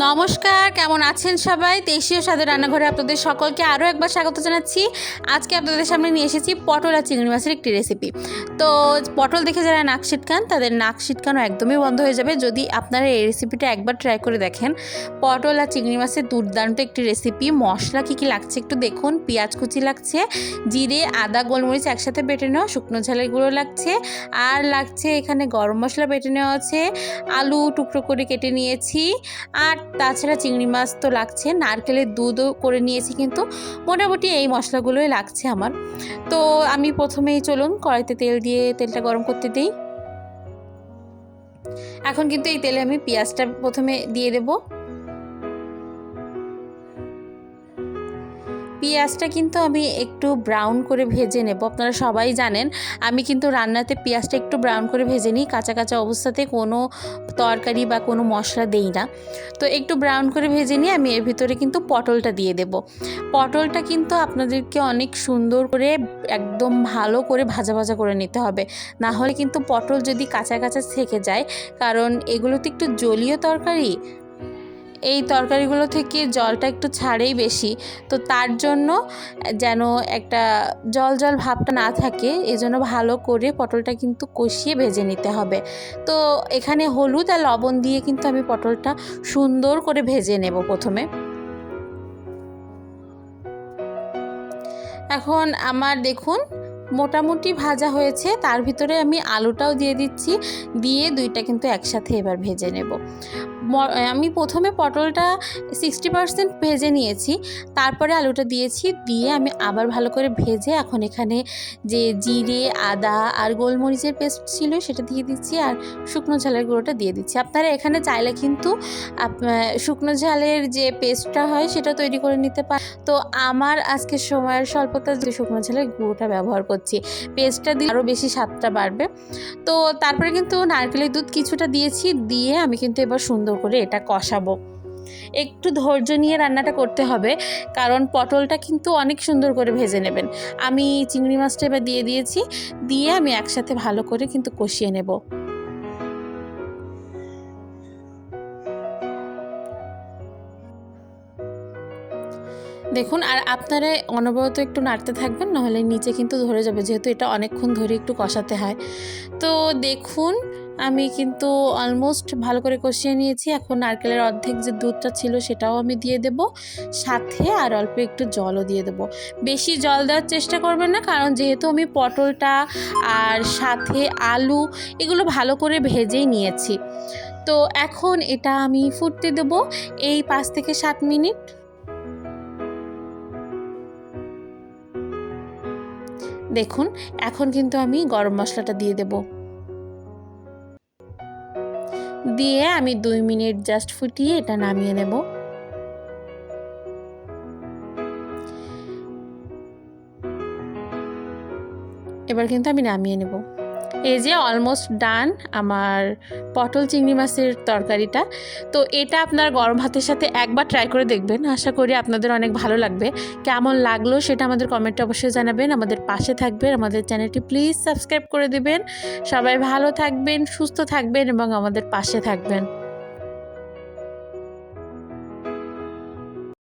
নমস্কার, কেমন আছেন সবাই? দেশীয় স্বাদের রান্নাঘরে আপনাদের সকলকে আরও একবার স্বাগত জানাচ্ছি। আজকে আপনাদের সামনে নিয়ে এসেছি পটল আর চিংড়ি মাছের একটি রেসিপি তো পটল দেখে যারা নাক ছিটকান তাদের নাক ছিটকানো একদমই বন্ধ হয়ে যাবে। যদি আপনারা এই রেসিপিটা একবার ট্রাই করে দেখেন, পটল আর চিংড়ি মাছের দুর্দান্ত একটি রেসিপি মশলা কী কী লাগছে একটু দেখুন। পেঁয়াজ কুচি লাগছে, জিরে, আদা, গোলমরিচ একসাথে বেটে নেওয়া, শুকনো ঝালের গুঁড়ো লাগছে, আর লাগছে এখানে গরম মশলা বেটে নেওয়া আছে। আলু টুকরো করে কেটে নিয়েছি, আর তাছাড়া চিংড়ি মাছ তো লাগছে। নারকেলের দুধও করে নিয়েছি কিন্তু মোটামুটি এই মশলাগুলোই লাগছে আমার। তো আমি প্রথমেই চলুন, কড়াইতে তেল দিয়ে তেলটা গরম করতে দিই। এখন কিন্তু এই তেলে আমি পেঁয়াজটা প্রথমে দিয়ে দেবো। পেঁয়াজটা কিন্তু আমি একটু ব্রাউন করে ভেজে নেব। আপনারা সবাই জানেন, আমি কিন্তু রান্নাতে পেঁয়াজটা একটু ব্রাউন করে ভেজে নিই। কাঁচা কাঁচা অবস্থাতে কোনো তরকারি বা কোনো মশলা দেই না। তো একটু ব্রাউন করে ভেজে নিয়ে আমি এর ভিতরে কিন্তু পটলটা দিয়ে দেব। পটলটা কিন্তু আপনাদেরকে অনেক সুন্দর করে একদম ভালো করে ভাজা ভাজা করে নিতে হবে। না হলে কিন্তু পটল যদি কাঁচা কাঁচা থেকে যায়, কারণ এগুলো তো একটু জলীয় তরকারি এই তরকারিগুলো থেকে জলটা একটু ছাড়েই বেশি। তো তার জন্য যেন একটা জল জল ভাবটা না থাকে, এজন্য ভালো করে পটলটা কিন্তু কষিয়ে ভেজে নিতে হবে। তো এখানে হলুদ আর লবণ দিয়ে কিন্তু আমি পটলটা সুন্দর করে ভেজে নেব প্রথমে। এখন আমার দেখুন মোটামুটি ভাজা হয়েছে, তার ভিতরে আমি আলুটাও দিয়ে দিচ্ছি, দিয়ে দুইটা কিন্তু একসাথে এবার ভেজে নেব। আমি প্রথমে পটলটা সিক্সটি পার্সেন্ট ভেজে নিয়েছি, তারপরে আলুটা দিয়েছি, দিয়ে আমি আবার ভালো করে ভেজে এখন এখানে যে জিরে, আদা আর গোলমরিচের পেস্ট ছিল সেটা দিয়ে দিচ্ছি আর শুকনো ঝালের গুঁড়োটা দিয়ে দিচ্ছি। আপনারা এখানে চাইলে কিন্তু শুকনো ঝালের যে পেস্টটা হয় সেটা তৈরি করে নিতে পার, তো আমার আজকে সময়ের স্বল্পতা যে শুকনো ঝালের গুঁড়োটা ব্যবহার করছি, পেস্টটা দিলে আরও বেশি স্বাদটা বাড়বে। তো তারপরে কিন্তু নারকেলের দুধ কিছুটা দিয়েছি, দিয়ে আমি কিন্তু এবার সুন্দর করে এটা কষাবো। একটু ধৈর্য নিয়ে রান্নাটা করতে হবে, কারণ পটলটা কিন্তু অনেক সুন্দর করে ভেজে নেবেন। আমি চিংড়ি মাছটা এবার দিয়ে দিয়েছি, দিয়ে আমি একসাথে ভালো করে কিন্তু কষিয়ে নেব। দেখুন, আর আপনারা অনবরত একটু নাড়তে থাকবেন, নাহলে নিচে কিন্তু ধরে যাবে, যেহেতু এটা অনেকক্ষণ ধরে একটু কষাতে হয়। তো দেখুন আমি কিন্তু অলমোস্ট ভালো করে কষিয়ে নিয়েছি। এখন নারকেলের অর্ধেক যে দুধটা ছিল সেটাও আমি দিয়ে দেব। সাথে আর অল্প একটু জলও দিয়ে দেব। বেশি জল দেওয়ার চেষ্টা করবেন না, কারণ যেহেতু আমি পটলটা আর সাথে আলু এগুলো ভালো করে ভেজেই নিয়েছি। তো এখন এটা আমি ফুটতে দেব এই পাঁচ থেকে সাত মিনিট। দেখুন, এখন কিন্তু আমি গরম মশলাটা দিয়ে দেব। দিয়ে আমি দুই মিনিট জাস্ট ফুটিয়ে এটা নামিয়ে নেব। এবার কিন্তু আমি নামিয়ে নেব। এই যে অলমোস্ট ডান আমার পটল চিংড়ি মাছের তরকারিটা। তো এটা আপনার গরম ভাতের সাথে একবার ট্রাই করে দেখবেন। আশা করি আপনাদের অনেক ভালো লাগবে। কেমন লাগল সেটা আমাদের কমেন্টে অবশ্যই জানাবেন। আমাদের পাশে থাকবেন, আমাদের চ্যানেলটি প্লিজ সাবস্ক্রাইব করে দেবেন। সবাই ভালো থাকবেন, সুস্থ থাকবেন এবং আমাদের পাশে থাকবেন।